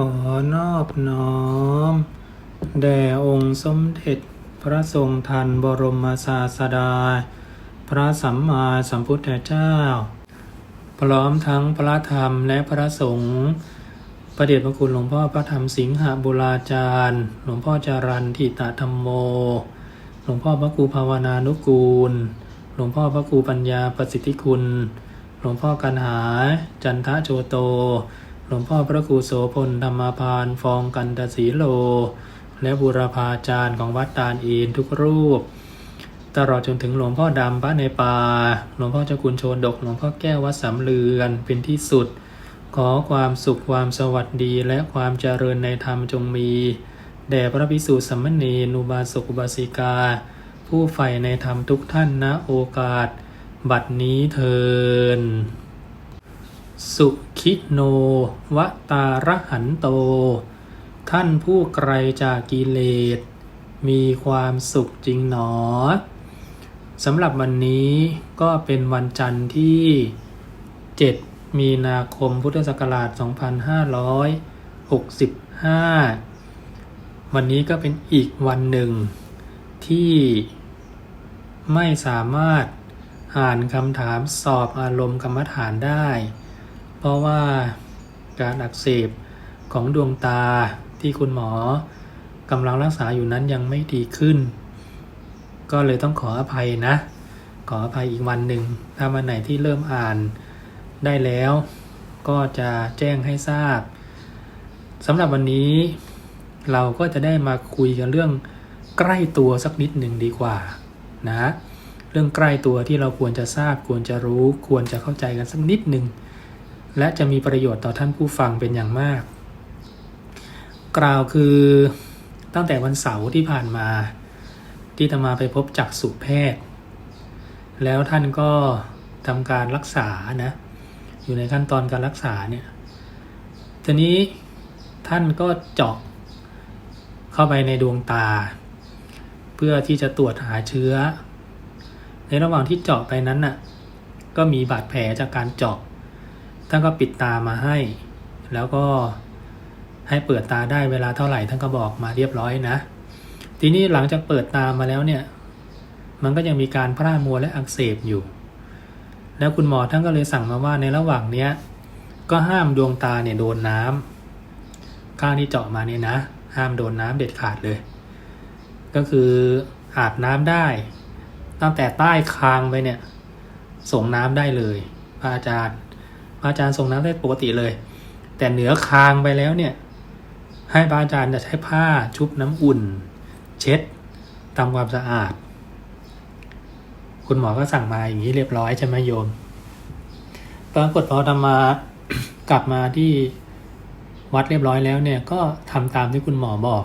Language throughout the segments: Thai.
ขอนอบน้อม แด่องค์สมเด็จพระทรงทันบรมศาสดา พระสัมมาสัมพุทธเจ้า พร้อมทั้งพระธรรมและพระสงฆ์ประเดชพระคุณหลวงพ่อพระธรรมสิงหบุราจารย์ หลวงพ่อจารันทิตธรรมโม หลวงพ่อพระครูภาวนานุกูล หลวงพ่อพระครูปัญญาประสิทธิคุณ หลวงพ่อกันหา จันทะโจโต หลวงพ่อพระครูโสพลธรรมพานฟองกันตสีโล และบุรพาจารย์ของวัดตาลอินทุกรูป ตลอดจนถึงหลวงพ่อดำพระในป่าหลวงพ่อเจ้าคุณโชนดกหลวงพ่อแก้ววัดสำเรือนเป็นที่สุด ขอความสุขความสวัสดีและความเจริญในธรรมจงมี แด่พระภิกษุสามเณรอุบาสกุบาสิกา ผู้ใฝ่ในธรรมทุกท่านนะโอกาส บัดนี้เทิน สุขิโนวตารหันโต ท่านผู้ไกลจากกิเลส มีความสุขจริงหนอสำหรับวันนี้ก็เป็นวันจันทร์ที่ 7 มีนาคมพุทธศักราช 2565 วันนี้ก็เป็นอีกวันหนึ่ง ที่ไม่สามารถอ่านคำถามสอบอารมณ์กรรมฐานได้ เพราะว่าการอักเสบของดวงตาที่คุณหมอกำลังรักษาอยู่นั้นยังไม่ดีขึ้น ก็เลยต้องขออภัยนะ ขออภัยอีกวันหนึ่งถ้าวันไหนที่เริ่มอ่านได้แล้ว ก็จะแจ้งให้ทราบสำหรับวันนี้เราก็จะได้มาคุยกันเรื่องใกล้ตัวสักนิดหนึ่งดีกว่านะ เรื่องใกล้ตัวที่เราควรจะทราบ ควรจะรู้ ควรจะเข้าใจกันสักนิดหนึ่ง และจะมีประโยชน์ต่อท่านผู้ฟังเป็นอย่างมาก กล่าวคือตั้งแต่วันเสาร์ที่ผ่านมา ที่ตมาไปพบจักษุแพทย์ แล้วท่านก็ทำการรักษานะ อยู่ในขั้นตอนการรักษาเนี่ยทีนี้ท่านก็เจาะเข้าไปในดวงตา เพื่อที่จะตรวจหาเชื้อ ในระหว่างที่เจาะไปนั้นน่ะก็มีบาดแผลจากการเจาะ ท่านก็ปิดตามาให้ แล้วก็ให้เปิดตาได้เวลาเท่าไหร่ท่านก็บอกมาเรียบร้อยนะ ทีนี้หลังจากเปิดตามาแล้วเนี่ย มันก็ยังมีการพร่ามัวและอักเสบอยู่ แล้วคุณหมอท่านก็เลยสั่งมาว่าในระหว่างเนี้ยก็ห้ามดวงตาเนี่ยโดนน้ำข้างที่เจาะมาเนี่ยนะ ห้ามโดนน้ำเด็ดขาดเลย ก็คืออาบน้ำได้ ตั้งแต่ใต้คางไปเนี่ยส่งน้ำได้เลยพระอาจารย์ ระอาจารย์ส่งน้ำได้ปกติเลย แต่เหนือคางไปแล้วเนี่ย ให้พระอาจารย์จะใช้ผ้าชุบน้ำอุ่น เช็ดทำความสะอาด คุณหมอก็สั่งมาอย่างนี้เรียบร้อยใช่ไหมโยม ปรากฏพอทำมากลับมาที่วัดเรียบร้อยแล้วเนี่ยก็ทำตามที่คุณหมอบอก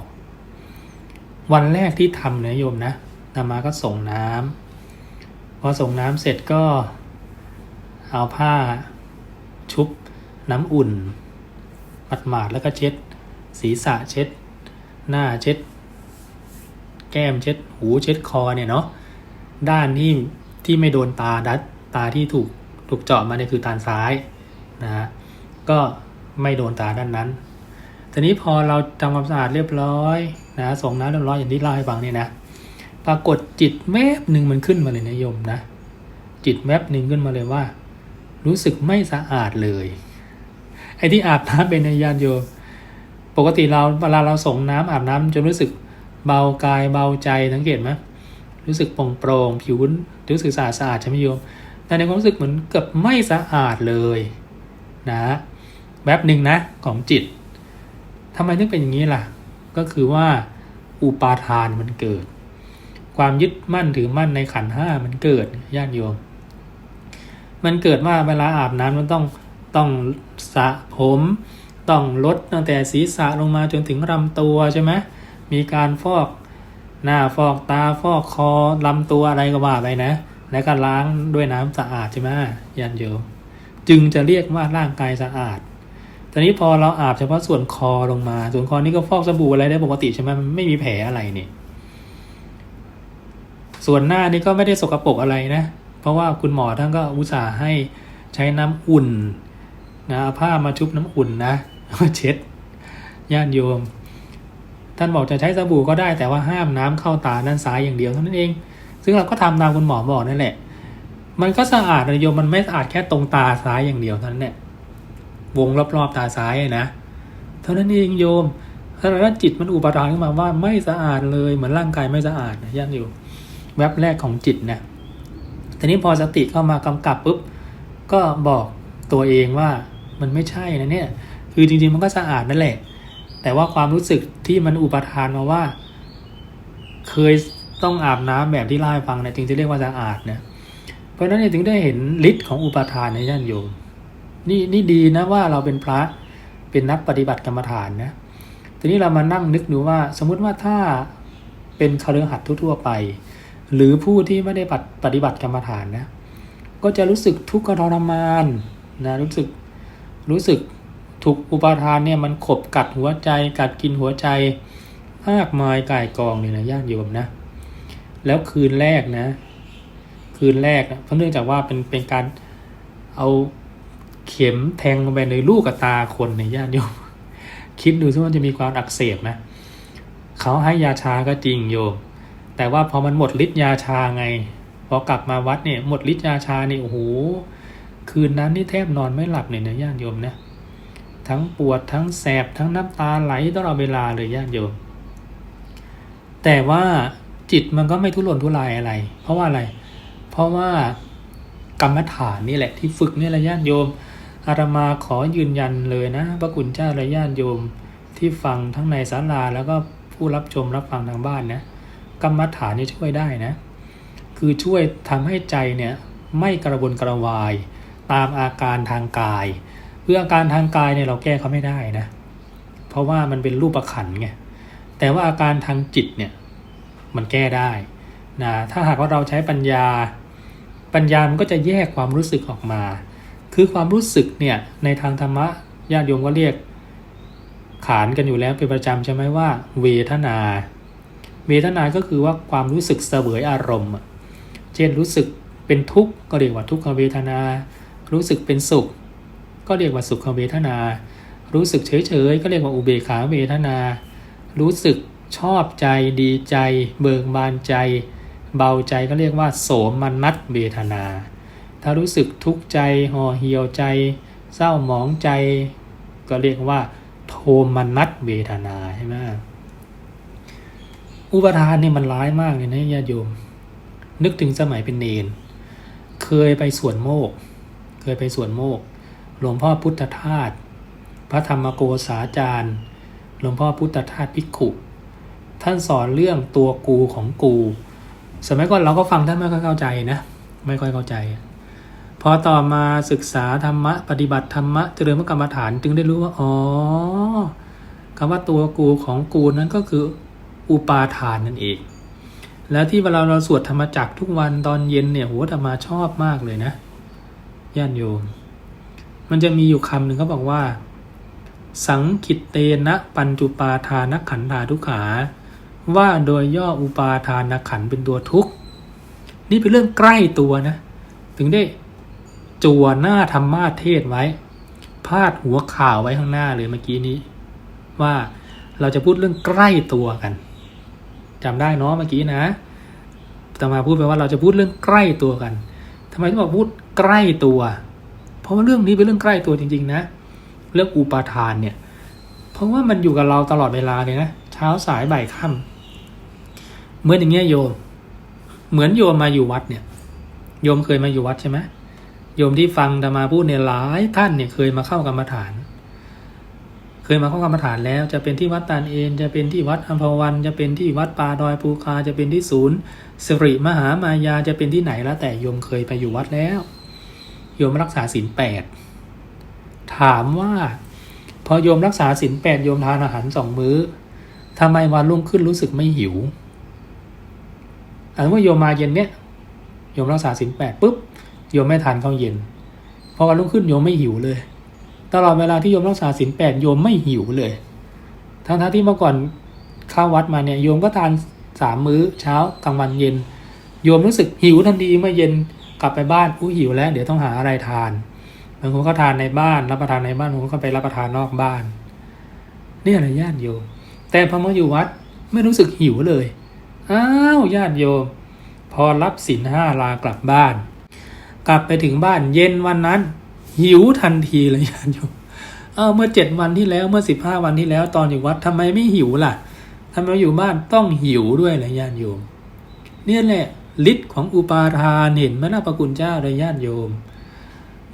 วันแรกที่ทำนะโยมนะทำมาก็ส่งน้ำพอส่งน้ำเสร็จก็เอาผ้า ชุบน้ำอุ่นหมาดๆแล้วก็เช็ด ศีรษะเช็ด หน้าเช็ด แก้มเช็ด หูเช็ดคอเนี่ยเนาะด้านที่ที่ไม่โดนตาดัดตาที่ถูกถูกเจาะมาเนี่ยคือตาซ้ายนะฮะก็ไม่โดนตาด้านนั้นทีนี้พอเราทำความสะอาดเรียบร้อยนะส่งน้ำเรียบร้อยอย่างที่เล่าให้ฟังเนี่ยนะปรากฏจิตแวบหนึ่งมันขึ้นมาเลยนะโยมนะ จิตแวบหนึ่งขึ้นมาเลยว่า รู้สึกไม่สะอาดเลย ไอ้ที่อาบน้ำเป็นในยานโยมปกติเราเวลาเราส่งน้ำอาบน้ำจะรู้สึกเบากายเบาใจสังเกตไหมรู้สึกโปร่งโปร่งผิวรู้สึกสะอาดสะอาดใช่ไหมโยมแต่ในความรู้สึกเหมือนเกือบไม่สะอาดเลยนะแวบหนึ่งนะของจิตทำไมถึงเป็นอย่างนี้ล่ะ ก็คือว่าอุปาทานมันเกิด ความยึดมั่นถือมั่นในขันห้ามันเกิดญาติโยม มันเกิดว่าเวลาอาบน้ำมันต้องต้องสระผม ต้องลดตั้งแต่ศีรษะลงมาจนถึงลำตัวใช่ไหมมีการฟอกหน้าฟอกตาฟอกคอลำตัวอะไรก็ว่าไปนะ แล้วก็ล้างด้วยน้ำสะอาดใช่ไหมญาติโยมจึงจะเรียกว่าร่างกายสะอาดตอนนี้พอเราอาบเฉพาะส่วนคอลงมา ส่วนคอนี่ก็ฟอกสบู่อะไรได้ปกติใช่ไหมมันไม่มีแผลอะไรนี่ ส่วนหน้านี่ก็ไม่ได้สกปรกอะไรนะ เพราะว่าคุณหมอท่านก็อุตส่าห์ให้ใช้น้ำอุ่นนะผ้ามาชุบน้ำอุ่นนะเช็ดญาติโยม ท่านบอกจะใช้สบู่ก็ได้แต่ว่าห้ามน้ำเข้าตาด้านซ้ายอย่างเดียวเท่านั้นเอง ซึ่งเราก็ทำตามคุณหมอบอกนั่นแหละ มันก็สะอาดนะโยมมันไม่สะอาดแค่ตรงตาซ้ายอย่างเดียวเท่านั้นแหละวงรอบๆตาซ้ายนะเท่านั้นเองโยมถ้าเราจิตมันอุปทานขึ้นมาว่าไม่สะอาดเลยเหมือนร่างกายไม่สะอาดนะญาติโยมแวบแรกของจิตนะ ทีนี้พอสติเข้ามากำกับปุ๊บก็บอกตัวเองว่ามันไม่ใช่นะเนี่ย คือจริงๆมันก็สะอาดนั่นแหละ แต่ว่าความรู้สึกที่มันอุปทานมาว่า เคยต้องอาบน้ำแบบที่เล่าให้ฟังเนี่ยจึงจะเรียกว่าสะอาดเนะเพราะฉะนั้นถึงได้เห็นฤทธิ์ของอุปทานในญาติโยมนี่นี่ดีนะว่าเราเป็นพระเป็นนักปฏิบัติกรรมฐานนะทีนี้เรามานั่งนึกดูว่า สมมุติว่าถ้าเป็นคฤหัสถ์ทั่วๆไป หรือผู้ที่ไม่ได้ปฏิบัติกรรมฐานนะ ก็จะรู้สึกทุกข์ทรมานนะรู้สึกรู้สึกถูกอุปาทานเนี่ยมันขบกัดหัวใจกัดกินหัวใจมากมายกายกองเลยนะญาติโยมนะ แล้วคืนแรกนะ คืนแรกนะเพราะเนื่องจากว่าเป็นเป็นการเอาเข็มแทงลงไปในลูกตาคนในญาติโยมคิดดูซิว่าจะมีความอักเสบไหมเขาให้ยาชาก็จริงโยม แต่ว่าพอมันหมดฤทธิ์ยาชาไง พอกลับมาวัดเนี่ยหมดฤทธิ์ยาชานี่โอ้โหคืนนั้นนี่แทบนอนไม่หลับเลยนะญาติโยมนะทั้งปวดทั้งแสบทั้งน้ำตาไหลตลอดเวลาเลยญาติโยม แต่ว่าจิตมันก็ไม่ทุรนทุรายอะไร เพราะว่าอะไร เพราะว่ากรรมฐานนี่แหละที่ฝึกนี่แหละญาติโยม อาตมาขอยืนยันเลยนะพระคุณเจ้าและญาติโยมที่ฟังทั้งในศาลาแล้วก็ผู้รับชมรับฟังทางบ้านนะ กรรมฐานนี่ช่วยได้นะ คือช่วยทำให้ใจเนี่ยไม่กระวนกระวาย ตามอาการทางกาย เพื่ออาการทางกายเนี่ยเราแก้เขาไม่ได้นะ เพราะว่ามันเป็นรูปประขันไง แต่ว่าอาการทางจิตเนี่ยมันแก้ได้นะ ถ้าหากว่าเราใช้ปัญญา ปัญญามันก็จะแยกความรู้สึกออกมา คือความรู้สึกเนี่ยในทางธรรมะญาติโยมก็เรียกขานกันอยู่แล้วเป็นประจำใช่ไหมว่า เวทนา เวทนาก็คือว่าความรู้สึกเสวยอารมณ์ เช่นรู้สึกเป็นทุกข์ก็เรียกว่าทุกขเวทนา รู้สึกเป็นสุข ก็เรียกว่าสุขเวทนา รู้สึกเฉยๆก็เรียกว่าอุเบกขาเวทนา รู้สึกชอบใจดีใจ เบิกบานใจ เบาใจก็เรียกว่า โสมนัสเวทนา ถ้ารู้สึกทุกข์ใจห่อเหี่ยวใจ เศร้าหมองใจ ก็เรียกว่า โทมนัสเวทนาใช่ไหม อุปทานนี่มันร้ายมากเลยนะญาติโยม นึกถึงสมัยเป็นเนน เคยไปสวนโมก เคยไปสวนโมก หลวงพ่อพุทธทาสพระธรรมโกษาจารย์ หลวงพ่อพุทธทาสภิกขุ ท่านสอนเรื่องตัวกูของกู สมัยก่อนเราก็ฟังท่านไม่ค่อยเข้าใจนะ ไม่ค่อยเข้าใจ พอต่อมาศึกษาธรรมะปฏิบัติธรรมะเจริญกรรมฐานจึงได้รู้ว่า อ๋อคำว่าตัวกูของกูนั้นก็คือ อุปาทานนั่นเอง แล้วที่เวลาเราสวดธรรมจักรทุกวันตอนเย็นเนี่ยโหธรรมาชอบมากเลยนะญาติโยม มันจะมีอยู่คำหนึ่งเขาบอกว่า สังคิตเตนะปัญจุปาทานขันธาทุกขา ว่าโดยย่ออุปาทานขันเป็นตัวทุกข์นี่เป็นเรื่องใกล้ตัวนะ ถึงได้จัวหน้าธรรมาเทศไว้ พาดหัวข่าวไว้ข้างหน้าเลยเมื่อกี้นี้ ว่าเราจะพูดเรื่องใกล้ตัวกัน จำได้เนาะเมื่อกี้นะตมาพูดไปว่าเราจะพูดเรื่องใกล้ตัวกันทำไมต้องบอกพูดใกล้ตัว เพราะว่าเรื่องนี้เป็นเรื่องใกล้ตัวจริง ๆ นะ เรื่องอุปาทานเนี่ย เพราะว่ามันอยู่กับเราตลอดเวลาเลยนะ เช้าสายบ่ายค่ำเหมือนอย่างเงี้ยโยม เหมือนโยมมาอยู่วัดเนี่ย โยมเคยมาอยู่วัดใช่ไหมโยมที่ฟังธรรมาพูดเนี่ยหลายท่านเนี่ยเคยมาเข้ากรรมฐาน ยมาเข้ากรรมฐานแล้วจะเป็นที่วัดตาลเอนจะเป็นที่วัดอัมพวัน จะเป็นที่วัดป่าดอยภูคา จะเป็นที่ศูนย์สิริมหามายาจะเป็นที่ไหนแล้วแต่โยมเคยไปอยู่วัดแล้วโยมรักษาศีลแปดถามว่าพอโยมรักษาศีลแปดโยมทานอาหารสองมื้อทำไมวันรุ่งขึ้นรู้สึกไม่หิวอันว่าโยมมาเย็นเนี้ยโยมรักษาศีลแปดปุ๊บโยมไม่ทานข้าวเย็นพอวันรุ่งขึ้นโยมไม่หิวเลย ตลอดเวลาที่โยมรักษาศีลแปดโยมไม่หิวเลย ทั้งทที่เมื่อก่อนเข้าวัดมาเนี่ยโยมก็ทานสามมื้อเช้ากลางวันเย็น โยมรู้สึกหิวทันทีเมื่อเย็นกลับไปบ้านอู้หิวแล้ว เดี๋ยวต้องหาอะไรทานบางคนก็ทานในบ้าน รับประทานในบ้านบางคนก็ไปรับประทานนอกบ้านนี่ยแหละญาติโยม แต่พอมาอยู่วัดไม่รู้สึกหิวเลยอ้าวญาติโยม พอรับสินห้าลากลับบ้าน กลับไปถึงบ้านเย็นวันนั้น หิวทันทีเลยญาติโยมเออเมื่อเจ็ดวันที่แล้วเมื่อสิบห้าวันที่แล้วตอนอยู่วัดทำไมไม่หิวล่ะทำไมอยู่บ้านต้องหิวด้วยเลยญาติโยม เนี่ยแหละฤทธิ์ของอุปาทานเห็นไหมนะพระคุณเจ้าเลยญาติโยม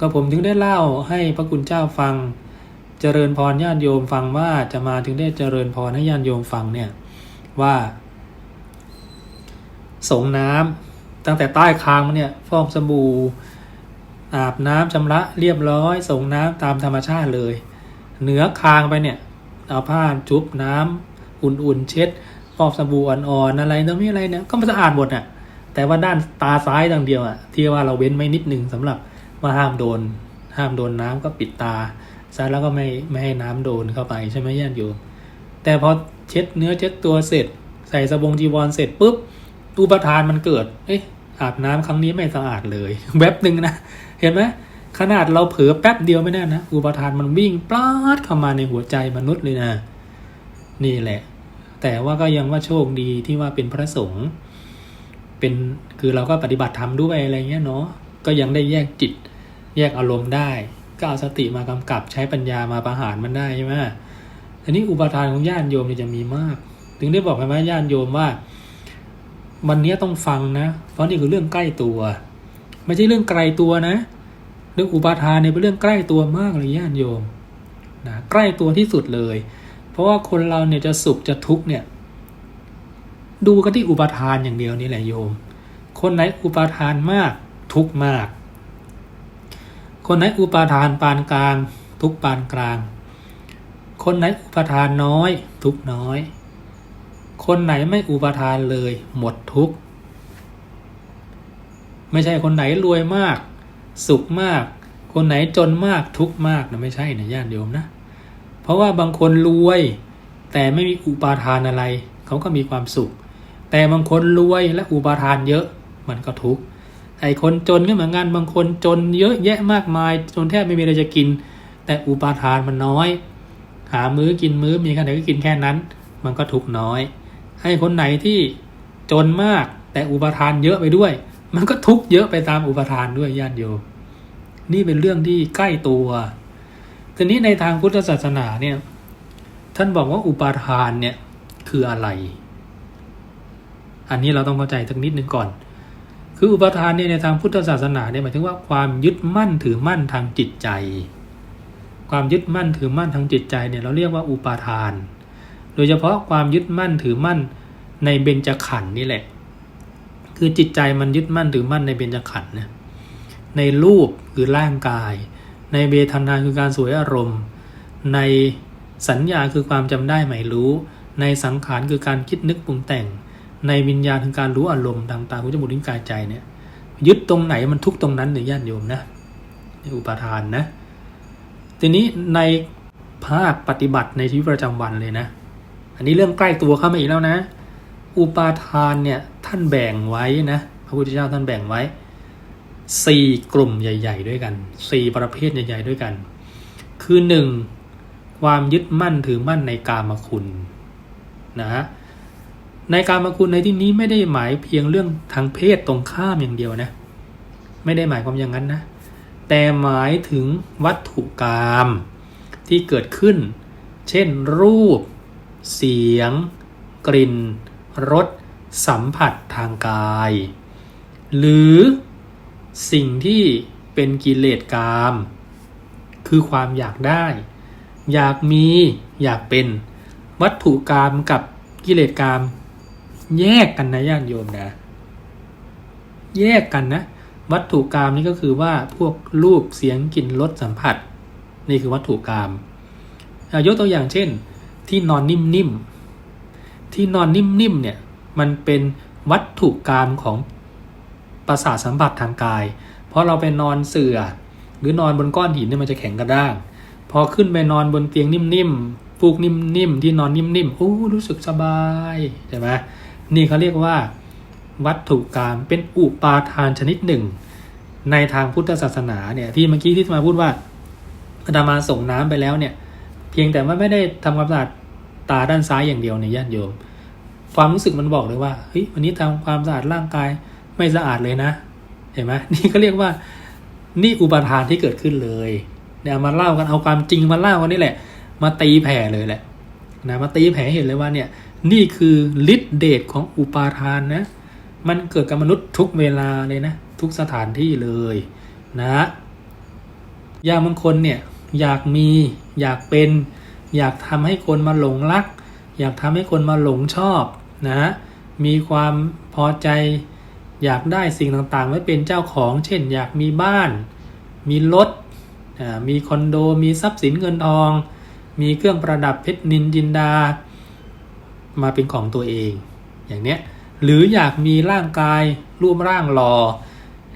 ก็ผมถึงได้เล่าให้พระคุณเจ้าฟัง เจริญพรญาติโยมฟังว่าจะมาถึงได้เจริญพรให้ญาติโยมฟังเนี่ยว่า สงน้ำตั้งแต่ใต้คางมันเนี่ยฟอกสบู่ อาบน้ำชำระเรียบร้อยส่งน้ำตามธรรมชาติเลย เหนือคางไปเนี่ยเอาผ้าจุบน้ำอุ่นๆเช็ดฟอกสบู่อ่อนๆอะไรตรงนี้อะไรเนี่ยก็มันสะอาดหมดอะแต่ว่าด้านตาซ้ายดังเดียวอะที่ว่าเราเว้นไว้นิดนึงสำหรับว่าห้ามโดน ห้ามโดนน้ำก็ปิดตาซะแล้วก็ไม่ไม่ให้น้ำโดนเข้าไปใช่ไหมญาติโยมแต่พอเช็ดเนื้อเช็ดตัวเสร็จ ใส่สบงจีวรเสร็จปุ๊บอุปทานมันเกิด เอ๊ะอาบน้ำครั้งนี้ไม่สะอาดเลย แวบหนึ่งนะ เห็นไหมขนาดเราเผลอแป๊บเดียวไม่ได้นะอุปทานมันวิ่งปลาดเข้ามาในหัวใจมนุษย์เลยนะนี่แหละ แต่ว่าก็ยังว่าโชคดีที่ว่าเป็นพระสงฆ์เป็นคือเราก็ปฏิบัติธรรมด้วยอะไรเงี้ยเนาะก็ยังได้แยกจิต แยกอารมณ์ได้ ก็เอาสติมากำกับใช้ปัญญามาประหารมันได้ใช่ไหมอันนี้อุปทานของญาติโยมเนี่ยจะมีมาก ถึงได้บอกไปว่าญาติโยมว่า วันนี้ต้องฟังนะ เพราะนี่คือเรื่องใกล้ตัว ไม่ใช่เรื่องไกลตัวนะ เรื่องอุปาทานเนี่ยเป็นเรื่องใกล้ตัวมากเลยญาติโยมนะใกล้ตัวที่สุดเลย เพราะว่าคนเราเนี่ยจะสุขจะทุกข์เนี่ย ดูกันที่อุปาทานอย่างเดียวนี่แหละโยม คนไหนอุปาทานมากทุกข์มาก คนไหนอุปาทานปานกลาง ทุกปานกลาง คนไหนอุปาทานน้อย ทุกน้อย คนไหนไม่อุปทานเลย หมดทุกข์ ไม่ใช่คนไหนรวยมาก สุขมาก คนไหนจนมากทุกมากนะไม่ใช่นะญาติโยมนะ เพราะว่าบางคนรวย แต่ไม่มีอุปาทานอะไร เขาก็มีความสุข แต่บางคนรวยและอุปาทานเยอะมันก็ทุกข์ไอ้คนจนก็เหมือนกันบางคนจนเยอะแยะมากมายจนแทบไม่มีอะไรจะกิน แต่อุปาทานมันน้อย หามื้อกินมื้อมีแค่ไหนก็กินแค่นั้น มันก็ทุกน้อยให้คนไหนที่จนมากแต่อุปทานเยอะไปด้วย มันก็ทุกข์เยอะไปตามอุปทานด้วยญาติโยมนี่เป็นเรื่องที่ใกล้ตัว ทีนี้ในทางพุทธศาสนาเนี่ย ท่านบอกว่าอุปาทานเนี่ยคืออะไร อันนี้เราต้องเข้าใจสักนิดนึงก่อน คืออุปทานเนี่ยในทางพุทธศาสนาเนี่ยหมายถึงว่าความยึดมั่นถือมั่นทางจิตใจ ความยึดมั่นถือมั่นทางจิตใจเนี่ยเราเรียกว่าอุปาทาน โดยเฉพาะความยึดมั่นถือมั่นในเบญจขันธ์นี่แหละ คือจิตใจมันยึดมั่นถือมั่นในเบญจขันธ์เนี่ยในรูปคือร่างกาย ในเบทนาคือการสวยอารมณ์ ในสัญญาคือความจำได้หมายรู้ ในสังขารคือการคิดนึกปรุงแต่ง ในวิญญาณคือการรู้อารมณ์ทางตาหูจมูกลิ้นกายใจเนี่ยยึดตรงไหนมันทุกตรงนั้นเนี่ยญาติโยมนะนี่อุปทานนะ ทีนี้ในภาคปฏิบัติในชีวิตประจำวันเลยนะ อันนี้เรื่องใกล้ตัวเข้ามาอีกแล้วนะ อุปาทานเนี่ยท่านแบ่งไว้นะพระพุทธเจ้าท่านแบ่งไว้สี่กลุ่มใหญ่ ๆ ด้วยกันสี่ประเภทใหญ่ ๆ ด้วยกัน คือหนึ่งความยึดมั่นถือมั่นในกามคุณนะฮะในกามคุณในที่นี้ไม่ได้หมายเพียงเรื่องทางเพศตรงข้ามอย่างเดียวนะ ไม่ได้หมายความอย่างนั้นนะ แต่หมายถึงวัตถุกรรมที่เกิดขึ้น เช่นรูป เสียง กลิ่น รสสัมผัสทางกาย หรือสิ่งที่เป็นกิเลสกรรมคือความอยากได้ อยากมีอยากเป็นวัตถุกรรมกับกิเลสกรรมแยกกันนะญาติโยมนะ แยกกันนะ วัตถุกรรมนี่ก็คือว่าพวกรูปเสียงกลิ่นรสสัมผัส นี่คือวัตถุกรรมยกตัวอย่างเช่น ที่นอนนิ่มๆ ที่นอนนิ่มๆเนี่ย มันเป็นวัตถุกรรมของประสาทสัมผัสทางกาย เพราะเราไปนอนเสื่อ หรือนอนบนก้อนหินเนี่ยมันจะแข็งกระด้าง พอขึ้นไปนอนบนเตียงนิ่มๆฟูกนิ่มๆที่นอนนิ่มๆโอ้รู้สึกสบายใช่ไหมนี่เขาเรียกว่า วัตถุกรรมเป็นอุปาทานชนิดหนึ่ง ในทางพุทธศาสนาเนี่ยที่เมื่อกี้ที่มาพูดว่าอาตมาส่งน้ำไปแล้วเนี่ยพพียงแต่ว่าไม่ได้ทำความสะอาด ตาด้านซ้ายอย่างเดียวในยญาติโยม ความรู้สึกมันบอกเลยว่าเฮ้ยวันนี้ทำความสะอาดร่างกายไม่สะอาดเลยนะ เห็นไหมนี่ก็เรียกว่านี่อุปทานที่เกิดขึ้นเลยเนี่ยมาเล่ากันเอาความจริงมาเล่ากันนี่แหละ มาตีแผ่เลยแหละนะมาตีแผ่เห็นเลยว่าเนี่ยนี่คือฤทธิเดชของอุปาทานนะมันเกิดกับมนุษย์ทุกเวลาเลยนะ ทุกสถานที่เลยนะยาบางคนเนี่ยอยากมีอยากเป็น อยากทำให้คนมาหลงรัก อยากทำให้คนมาหลงชอบนะ มีความพอใจ อยากได้สิ่งต่างๆ ไว้เป็นเจ้าของ เช่น อยากมีบ้าน มีรถ มีคอนโด มีทรัพย์สินเงินทอง มีเครื่องประดับเพชรนินจินดา มาเป็นของตัวเอง อย่างเนี้ย หรืออยากมีร่างกายรูปร่างหล่อ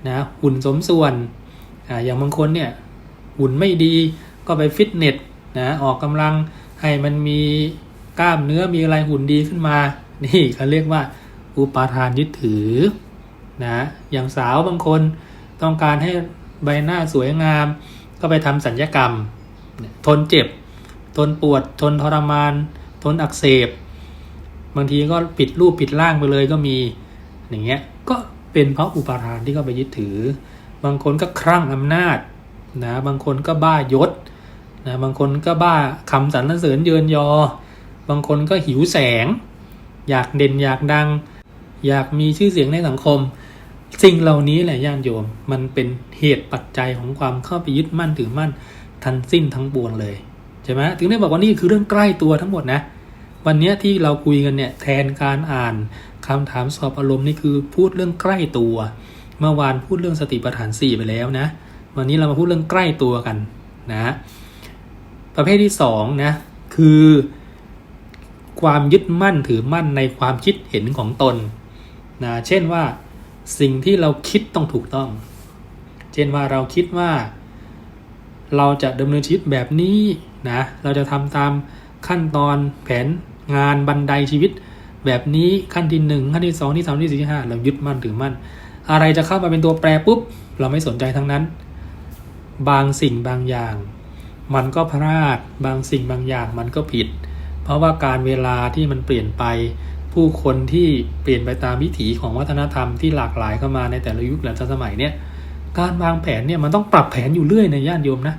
นะหุ่นสมส่วนออย่างบางคนเนี่ยหุ่นไม่ดีก็ไปฟิตเนส นะออกกำลังให้มันมีกล้ามเนื้อมีอะไรหุ่นดีขึ้นมา นี่เขาเรียกว่า อุปาทานยึดถือนะอย่างสาวบางคนต้องการให้ใบหน้าสวยงาม ก็ไปทำสัญญกรรม ทนเจ็บ ทนปวด ทนทรมาน ทนอักเสบ บางทีก็ปิดรูปปิดร่างไปเลยก็มีอย่างเงี้ยก็เป็นเพราะอุปาทานที่เขาไปยึดถือ บางคนก็ครั่งอำนาจนะบางคนก็บ้ายศ นะบางคนก็บ้าคำสรรเสริญเยินยอ บางคนก็หิวแสง อยากเด่นอยากดัง อยากมีชื่อเสียงในสังคม สิ่งเหล่านี้แหละญาติโยม มันเป็นเหตุปัจจัยของความเข้าไปยึดมั่นถือมั่นทันสิ้นทั้งปวงเลยใช่ไหมถึงได้บอกว่านี่คือเรื่องใกล้ตัวทั้งหมดนะ วันนี้ที่เราคุยกันเนี่ยแทนการอ่านคำถามสอบอารมณ์นี่คือพูดเรื่องใกล้ตัว เมื่อวานพูดเรื่องสติปัฏฐานสี่ไปแล้วนะ วันนี้เรามาพูดเรื่องใกล้ตัวกันนะ ประเภทที่สองนะคือความยึดมั่นถือมั่นในความคิดเห็นของตนนะเช่นว่าสิ่งที่เราคิดต้องถูกต้อง เช่นว่าเราคิดว่า เราจะดำเนินชีวิตแบบนี้นะเราจะทำตามขั้นตอนแผนงานบันไดชีวิต แบบนี้ขั้นที่หนึ่งขั้นที่สองที่สามที่สี่ที่ห้าเรายึดมั่นถือมั่น อะไรจะเข้ามาเป็นตัวแปรปุ๊บ เราไม่สนใจทั้งนั้น บางสิ่งบางอย่าง มันก็พลาดบางสิ่งบางอย่างมันก็ผิด เพราะว่าการเวลาที่มันเปลี่ยนไป ผู้คนที่เปลี่ยนไปตามวิถีของวัฒนธรรมที่หลากหลายเข้ามาในแต่ละยุคและสมัยเนี่ยการวางแผนเนี่ยมันต้องปรับแผนอยู่เรื่อยในย่านโยมนะ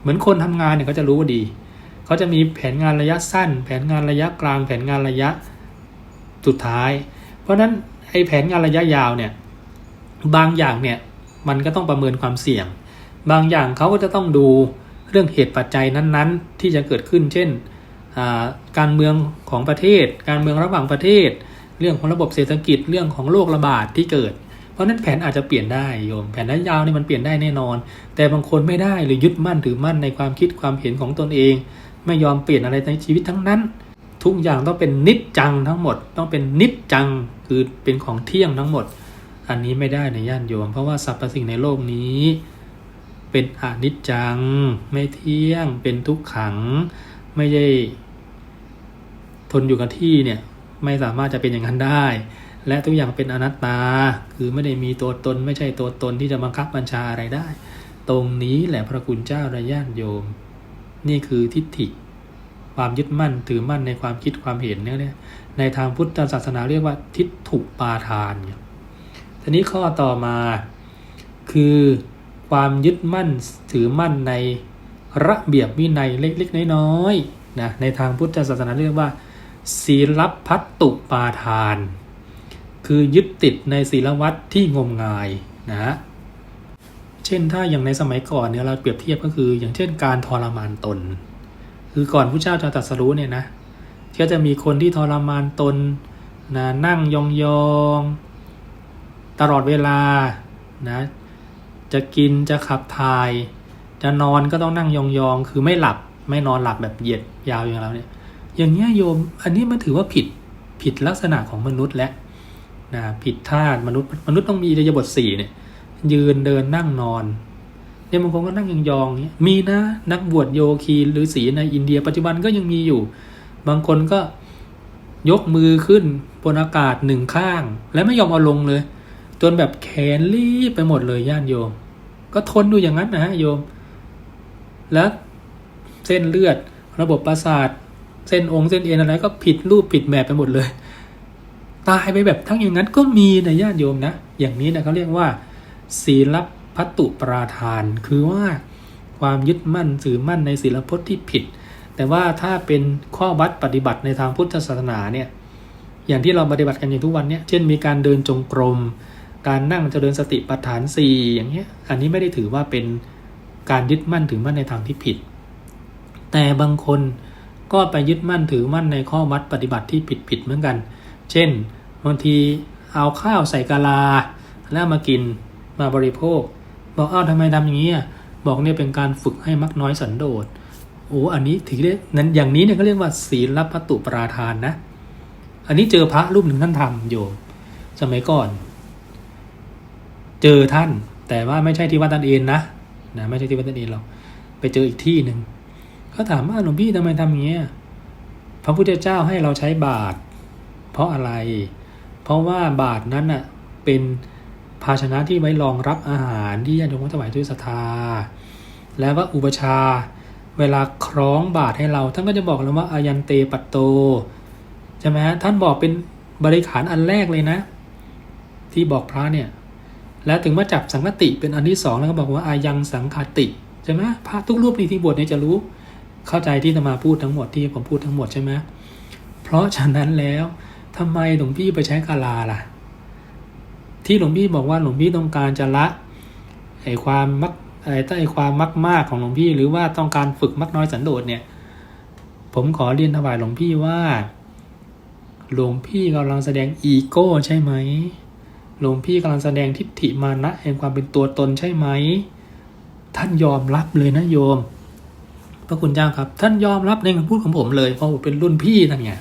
เหมือนคนทำงานเนี่ยเขาจะรู้ว่าดีเขาจะมีแผนงานระยะสั้น แผนงานระยะกลาง แผนงานระยะสุดท้าย เพราะฉะนั้นไอ้แผนงานระยะยาวเนี่ยบางอย่างเนี่ยมันก็ต้องประเมินความเสี่ยง บางอย่างเขาก็จะต้องดู เรื่องเหตุปัจจัยนั้นๆ ที่จะเกิดขึ้น เช่น การเมืองของประเทศ การเมืองระหว่างประเทศ เรื่องของระบบเศรษฐกิจ เรื่องของโรคระบาดที่เกิด เพราะนั้นแผนอาจจะเปลี่ยนได้โยม แผนระยะยาวนี่มันเปลี่ยนได้แน่นอน แต่บางคนไม่ได้หรือยึดมั่นถือมั่นในความคิดความเห็นของตนเอง ไม่ยอมเปลี่ยนอะไรในชีวิตทั้งนั้น ทุกอย่างต้องเป็นนิจจังทั้งหมด ต้องเป็นนิจจัง คือเป็นของเที่ยงทั้งหมด อันนี้ไม่ได้ในย่านโยม เพราะว่าสรรพสิ่งในโลกนี้ เป็นอนิจจัง ไม่เที่ยง เป็นทุกขัง ไม่ใช่ทนอยู่กับที่เนี่ยไม่สามารถจะเป็นอย่างนั้นได้ และทุกอย่างเป็นอนัตตา คือไม่ได้มีตัวตน ไม่ใช่ตัวตนที่จะบังคับบัญชาอะไรได้ ตรงนี้แหละพระคุณเจ้าระย่านโยม นี่คือทิฏฐิ ความยึดมั่นถือมั่นในความคิดความเห็นเนี่ยในทางพุทธศาสนาเรียกว่าทิฏฐุปาทานเนี่ยทีนี้ข้อต่อมาคือ ความยึดมั่นถือมั่นในระเบียบวินัยเล็กๆ น้อยๆนะในทางพุทธศาสนาเรียกว่า ศีลพัตตุปาทาน คือยึดติดในศีลวัตที่งมงายนะเช่นถ้าอย่างในสมัยก่อนเนี่ยเราเปรียบเทียบก็คือ อย่างเช่นการทรมานตน คือก่อนพระเจ้าจะตรัสรู้เนี่ยนะก็จะมีคนที่ทรมานตนนะนั่งยองๆตลอดเวลานะ จะกินจะขับถ่าย จะนอนก็ต้องนั่งยองๆ คือไม่หลับไม่นอนหลับแบบเหยียดยาวอย่างเราเนี่ย อย่างเงี้ยโยม อันนี้มันถือว่าผิดผิดลักษณะของมนุษย์และนะผิดท่ามนุษย์มนุษย์ต้องมีอิริยาบถสี่เนี่ย ยืนเดินนั่งนอนเนี่ยบางคนก็นั่งยองๆเนี่ยมีนะนักบวชโยคีหรือศีในอินเดีย ปัจจุบันก็ยังมีอยู่ บางคนก็ยกมือขึ้นบนอากาศหนึ่งข้าง และไม่ยอมเอาลงเลย จนแบบแขนรีบไปหมดเลยญาติโยม ก็ทนดูอย่างนั้นนะฮะโยม แล้วเส้นเลือด ระบบประสาท เส้นองค์เส้นเอ็นอะไรก็ผิดรูปผิดแบบไปหมดเลย ตายไปแบบทั้งอย่างนั้นก็มีนะญาติโยมนะ อย่างนี้นะเขาเรียกว่า ศีลพัตตุปราทาน คือว่าความยึดมั่นถือมั่นในศีลพจน์ที่ผิด แต่ว่าถ้าเป็นข้อวัดปฏิบัติในทางพุทธศาสนาเนี่ย อย่างที่เราปฏิบัติกันอย่างทุกวันเนี่ย เช่นมีการเดินจงกรม การนั่งเจริญสติปัฏฐานสี่อย่างเงี้ย อันนี้ไม่ได้ถือว่าเป็นการยึดมั่นถือมั่นในทางที่ผิด แต่บางคนก็ไปยึดมั่นถือมั่นในข้อวัดปฏิบัติที่ผิดผิดเหมือนกัน เช่น บางทีเอาข้าวใส่กะลา แล้วมากินมาบริโภค บอกอ้าวทำไมทำอย่างนี้บอกเนี่ยเป็นการฝึกให้มักน้อยสันโดษโอ้อันนี้ถือได้นั้นอย่างนี้เนี่ยก็เรียกว่าศีลพัตตุปราทานนะ อันนี้เจอพระรูปหนึ่งท่านทำโยมสมัยก่อน เจอท่าน แต่ว่าไม่ใช่ที่วัดตันเอนนะนะไม่ใช่ที่วัดตันเอนหรอกไปเจออีกที่หนึ่งเขาถามว่าหลวงพี่ทำไมทำอย่างเงี้ยพระพุทธเจ้าให้เราใช้บาตรเพราะอะไร เพราะว่าบาตรนั้นน่ะเป็นภาชนะที่ไว้รองรับอาหารที่ญาติโยมถวายด้วยศรัทธา และว่าอุปชาเวลาคล้องบาตรให้เรา ท่านก็จะบอกเราว่าอายันเตปัตโตใช่ไหมฮะท่านบอกเป็นบริขารอันแรกเลยนะ ที่บอกพระเนี่ย แล้วถึงมาจับสังฆติเป็นอันที่สองแล้วก็บอกว่าอายังสังฆติใช่ไหมพระทุกรูปในที่บวชเนี่ยจะรู้ เข้าใจที่ธรรมาพูดทั้งหมดที่ผมพูดทั้งหมดใช่ไหมเพราะฉะนั้นแล้วทำไมหลวงพี่ไปใช้กาลาล่ะ ที่หลวงพี่บอกว่าหลวงพี่ต้องการจะละไอ้ความมักไอ้ไอ้ความมักมากของหลวงพี่ หรือว่าต้องการฝึกมักน้อยสันโดษเนี่ย ผมขอเรียนถวายหลวงพี่ว่า หลวงพี่กำลังแสดงอีโก้ใช่ไหม หลวงพี่กำลังแสดงทิฏฐิมานะแห่งความเป็นตัวตนใช่ไหม ท่านยอมรับเลยนะโยม พระคุณเจ้าครับ ท่านยอมรับในคำพูดของผมเลย เพราะผมเป็นรุ่นพี่นั่นไง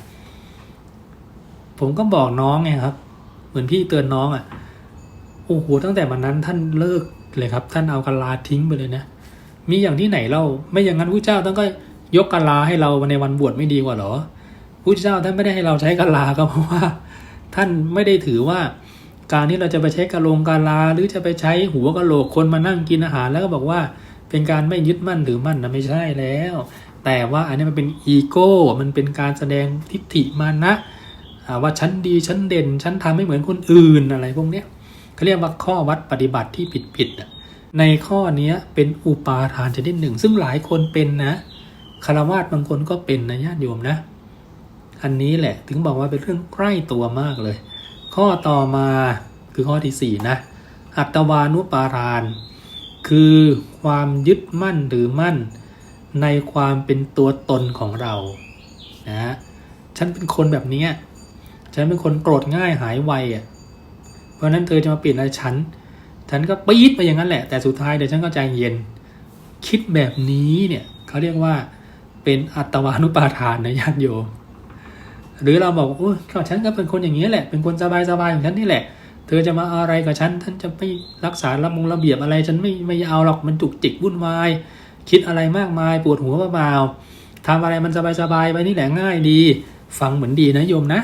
ผมก็บอกน้องไงครับ เหมือนพี่เตือนน้องอะโอ้โหตั้งแต่วันนั้นท่านเลิกเลยครับ ท่านเอากะลาทิ้งไปเลยนะ มีอย่างที่ไหนเล่าไม่อย่างนั้นพระเจ้าท่านก็ยกกะลาให้เราในวันบวชไม่ดีกว่าหรอพุทธเจ้าท่านไม่ได้ให้เราใช้กะลาก็เพราะว่า ท่านไม่ได้ถือว่า การที่เราจะไปใช้กระโหลงกะลาหรือจะไปใช้หัวกระโหลกคนมานั่งกินอาหารแล้วก็บอกว่า เป็นการไม่ยึดมั่นหรือมั่นนะไม่ใช่แล้ว แต่ว่าอันนี้มันเป็นอีโก้มันเป็นการแสดงทิฏฐิมานะว่าฉันดีฉันเด่นฉันทำไม่เหมือนคนอื่นอะไรพวกเนี้ยเขาเรียกว่าข้อวัดปฏิบัติที่ผิดผิดๆอะในข้อเนี้ยเป็นอุปาทานชนิดหนึ่ง ซึ่งหลายคนเป็นนะคารวาสบางคนก็เป็นนะญาติโยมนะ อันนี้แหละถึงบอกว่าเป็นเรื่องใกล้ตัวมากเลย ข้อต่อมาคือข้อที่สี่นะ อัตวานุปาทานคือความยึดมั่นหรือมั่นในความเป็นตัวตนของเรา นะ ฉันเป็นคนแบบนี้ ฉันเป็นคนโกรธง่ายหายไวอะ เพราะฉะนั้นเธอจะมาเปลี่ยนอะไรฉัน ฉันก็ปี๊ดไปอย่างนั้นแหละ แต่สุดท้ายเดี๋ยวฉันก็ใจเย็น คิดแบบนี้เนี่ยเขาเรียกว่าเป็นอัตวานุปาทานนะญาติโยม หรือเราบอกว่าโอ้ยก็ฉันก็เป็นคนอย่างนี้แหละ เป็นคนสบายๆของฉันนี่แหละ เธอจะมาอะไรกับฉัน ท่านจะไม่รักษาระมงระเบียบอะไร ฉันไม่ไม่เอาหรอก มันจุกจิกวุ่นวาย คิดอะไรมากมาย ปวดหัวเปล่าๆทำอะไรมันสบายๆไปนี่แหละง่ายดี ฟังเหมือนดีนะโยมนะ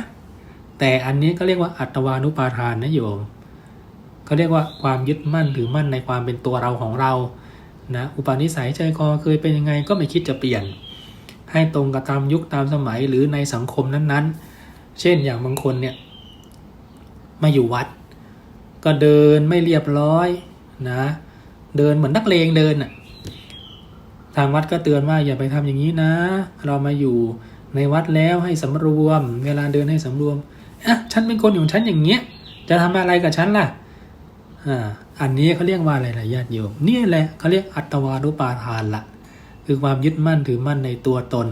แต่อันนี้ก็เรียกว่าอัตวานุปาทานนะโยมเขาเรียกว่าความยึดมั่นหรือมั่นในความเป็นตัวเราของเรา นะ อุปนิสัยใจคอเคยเป็นยังไงก็ไม่คิดจะเปลี่ยน ให้ตรงกับตามยุคตามสมัยหรือในสังคมนั้นๆ เช่นอย่างบางคนเนี่ยมาอยู่วัด ก็เดินไม่เรียบร้อยนะ เดินเหมือนนักเลงเดินน่ะทางวัดก็เตือนว่าอย่าไปทำอย่างนี้นะ เรามาอยู่ในวัดแล้วให้สำรวม เวลาเดินให้สำรวมอะฉันเป็นคนของฉันอย่างเงี้ย จะทำอะไรกับฉันล่ะอ่าอันนี้เขาเรียกว่าอะไรล่ะญาติโยมนี่แหละเขาเรียกอัตวานุปาทานละ คือความยึดมั่นถือมั่นในตัวตน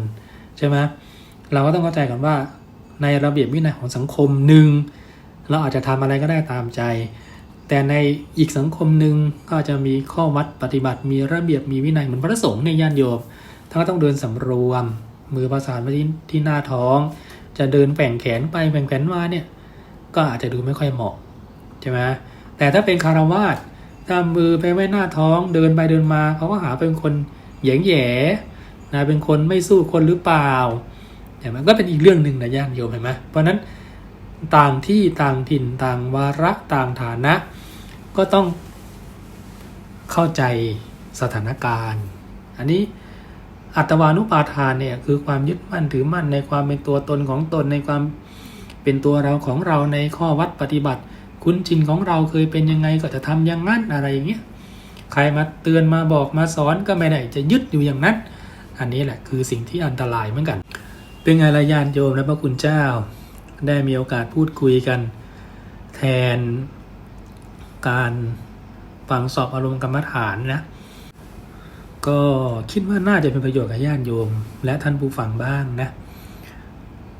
ใช่ไหมเราก็ต้องเข้าใจก่อนว่า ในระเบียบวินัยของสังคมหนึ่งเราอาจจะทำอะไรก็ได้ตามใจ แต่ในอีกสังคมหนึ่งก็อาจจะมีข้อวัดปฏิบัติมีระเบียบมีวินัยเหมือนพระสงฆ์ในยญาติโยมท่านก็ต้องเดินสำรวม มือประสานไปที่ที่หน้าท้อง จะเดินแป่งแขนไปแป่งแขนมาเนี่ยก็อาจจะดูไม่ค่อยเหมาะใช่ไหมแต่ถ้าเป็นคารวาสถ้ามือไปไว้หน้าท้องเดินไปเดินมาเขาก็หาเป็นคน แหยงแย่นะเป็นคนไม่สู้คนหรือเปล่าแต่มันก็เป็นอีกเรื่องหนึ่งนะญาติโยมเห็นไหมเพราะนั้นต่างที่ต่างถิ่นต่างวาระต่างฐานะ ก็ต้องเข้าใจสถานการณ์ อันนี้อัตวานุปาทานเนี่ยคือความยึดมั่นถือมั่นในความเป็นตัวตนของตนในความเป็นตัวเราของเราในข้อวัดปฏิบัติ คุ้นชินของเราเคยเป็นยังไงก็จะทำอย่างนั้นอะไรอย่างเงี้ย ใครมาเตือนมาบอกมาสอนก็ไม่ได้จะยึดอยู่อย่างนั้น อันนี้แหละคือสิ่งที่อันตรายเหมือนกัน เป็นไงละญาติโยมและพระคุณเจ้า ได้มีโอกาสพูดคุยกัน แทนการฟังสอบอารมณ์กรรมฐานนะก็คิดว่าน่าจะเป็นประโยชน์กับญาติโยม และท่านผู้ฟังบ้างนะ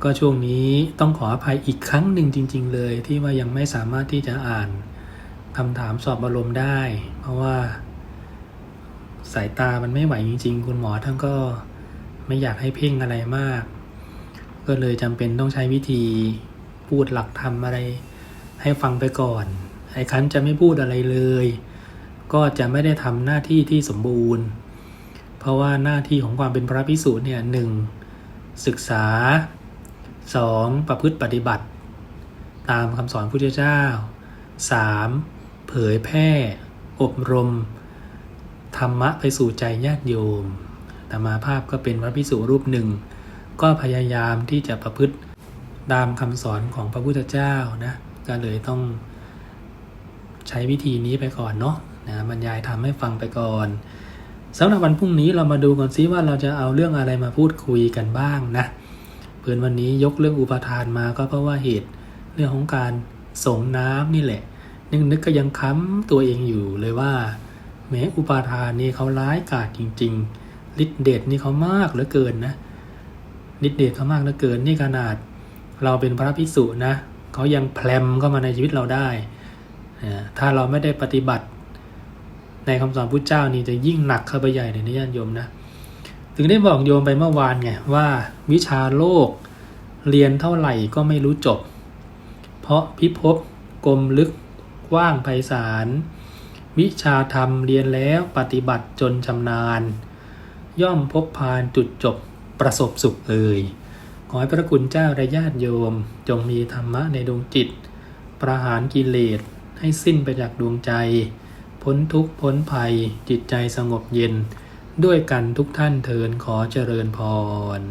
ก็ช่วงนี้ต้องขออภัยอีกครั้งหนึ่งจริง ๆ เลยที่ว่ายังไม่สามารถที่จะอ่าน คำถามสอบอารมณ์ได้ เพราะว่า สายตามันไม่ไหวจริง ๆ คุณหมอท่านก็ไม่อยากให้เพ่งอะไรมาก ก็เลยจำเป็นต้องใช้วิธีพูดหลักธรรมอะไร ให้ฟังไปก่อนไอ้คันจะไม่พูดอะไรเลย ก็จะไม่ได้ทำหน้าที่ที่สมบูรณ์ เพราะว่าหน้าที่ของความเป็นพระพิสุเนี่ยหนึ่งศึกษา 2. ประพฤติปฏิบัติ ตามคำสอนพุทธเจ้า 3. เผยแพร่ อบรม ธรรมะไปสู่ใจญาติโยมแต่มาภาพก็เป็นพระพิสุรูปหนึ่ง ก็พยายามที่จะประพฤติตามคำสอนของพระพุทธเจ้านะก็เลยต้องใช้วิธีนี้ไปก่อนเนาะนะบรรยายทำให้ฟังไปก่อนสำหรับวันพรุ่งนี้เรามาดูกันซิว่าเราจะเอาเรื่องอะไรมาพูดคุยกันบ้างนะเพื่อนวันนี้ยกเรื่องอุปทานมาก็เพราะว่าเหตุเรื่องของการส่งน้ำนี่แหละ นึกนึกก็ยังค้ำตัวเองอยู่เลยว่า แม้อุปาทานนี่เขาร้ายกาจจริงๆฤทธิเดชนี่เขามากเหลือเกินนะฤทธิเดชเขามากเหลือเกินนี่ขนาด เราเป็นพระภิกษุนะเขายังแพลมเข้ามาในชีวิตเราได้ถ้าเราไม่ได้ปฏิบัติ ในคำสอนพุทธเจ้านี่จะยิ่งหนักเข้าไปใหญ่เลยนะญาติโยมนะถึงได้บอกโยมไปเมื่อวานไงว่า วิชาโลกเรียนเท่าไหร่ก็ไม่รู้จบ เพราะพิภพกลมลึก กว้างไพศาล วิชาธรรมเรียนแล้วปฏิบัติจนชำนาญ ย่อมพบพานจุดจบประสบสุขเลยขอให้พระคุณเจ้าและญาติโยม จงมีธรรมะในดวงจิต ประหารกิเลสให้สิ้นไปจากดวงใจ พ้นทุกข์พ้นภัยจิตใจสงบเย็น ด้วยกันทุกท่านเทินขอเจริญพร